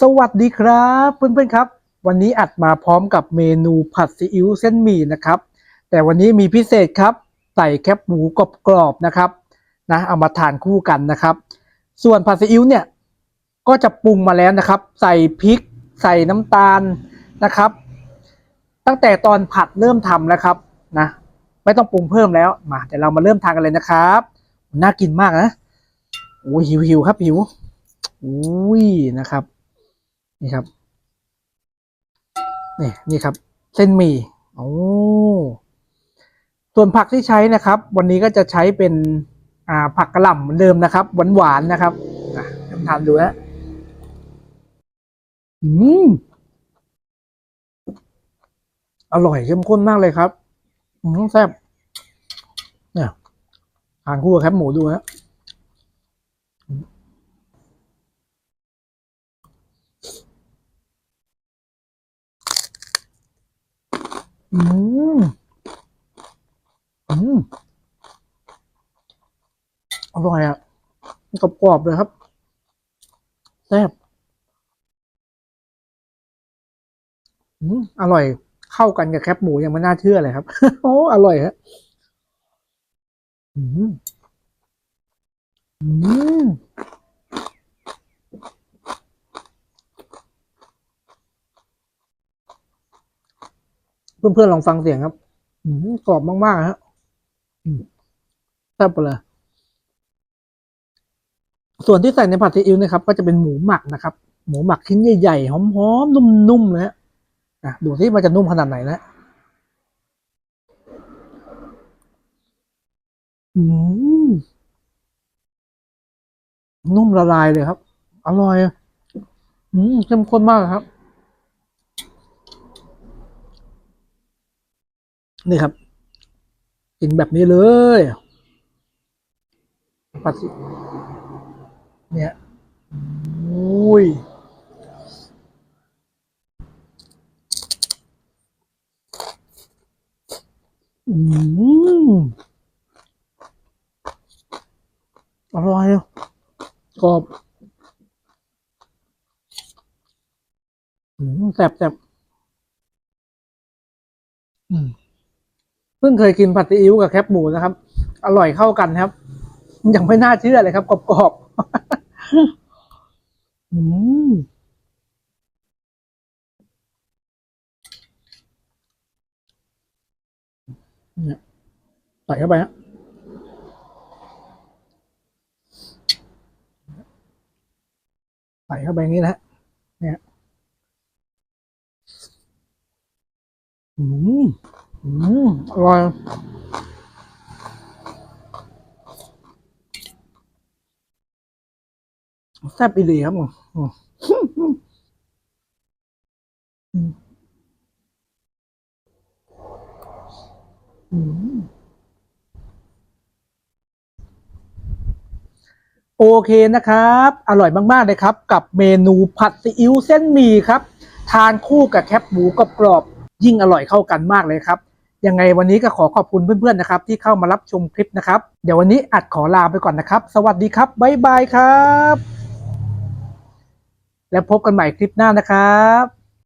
สวัสดีครับเพื่อนๆครับ วันนี้อัดมาพร้อมกับเมนูผัดซีอิ๊วเส้นหมี่นะครับ แต่วันนี้มีพิเศษครับใส่แคบหมูกรอบๆนะครับนะเอามาทานคู่กันนะครับ ส่วนผัดซีอิ๊วเนี่ยก็จะปรุงมาแล้วนะครับ ใส่พริก ใส่น้ำตาลนะครับ ตั้งแต่ตอนผัดเริ่มทำแล้วครับนะไม่ต้องปรุงเพิ่มแล้วมาเดี๋ยวเรามาเริ่มทานกันเลยนะครับน่ากินมากนะโอ้หิวหิวครับหิวอุ้ยนะครับ นี่ครับนี่นี่ครับ เส้นหมี่โอ้ส่วนผักที่ใช้นะครับ วันนี้ก็จะใช้เป็นอ่าผักกระหล่ำเหมือนเดิมนะครับ หวานหวานๆนะครับอะลองทานดูนะอืมอร่อยเข้มข้นมากเลยครับอืมแซ่บเนี่ยทานคู่กับแคบหมูดูฮะ อืมอืมอร่อยอะกรอบเลยครับแซ่บอืมอร่อย เข้ากันกับแคบหมูยังไม่น่าเชื่อเลยครับ โอ้อร่อยฮะอืมอืม เพื่อนๆลองฟังเสียงครับอืมกรอบมากๆฮะแซ่บไปเลยส่วนที่ใส่ในผัดซีอิ๊วนะครับ ก็จะเป็นหมูหมักนะครับ หมูหมักชิ้นใหญ่ๆหอมๆนุ่มๆเลยฮะอะดูที่มันจะนุ่มขนาดไหนนะอืมนุ่มละลายเลยครับ อร่อย อืมเข้มข้นมากครับ นี่ครับ กินแบบนี้เลยผัดซีเนี่ยอุ้ยอืมอร่อยกรอบอืมแซ่บแซ่บอืม พิ่งเคยกินผัดซีอิ๊วกับแคบหมูนะครับ อร่อยเข้ากันครับ ยังไม่น่าเชื่อเลยครับกรอบๆอืมเนี่ยใส่เข้าไปฮะใส่เข้าไปอย่างนี้นะฮะเนี่ยอืม อืมอร่อยแซ่บอีหลีครับผมโอเคนะครับ อร่อยมาก ๆ เลยครับ กับเมนูผัดซีอิ๊วเส้นหมี่ครับ ทานคู่กับแคบหมูกรอบๆ ยิ่งอร่อยเข้ากันมากเลยครับยังไงวันนี้ก็ขอขอบคุณเพื่อนๆนะครับ ที่เข้ามารับชมคลิปนะครับ เดี๋ยววันนี้อัดขอลาไปก่อนนะครับ สวัสดีครับบ๊ายบายครับ แล้วพบกันใหม่คลิปหน้านะครับ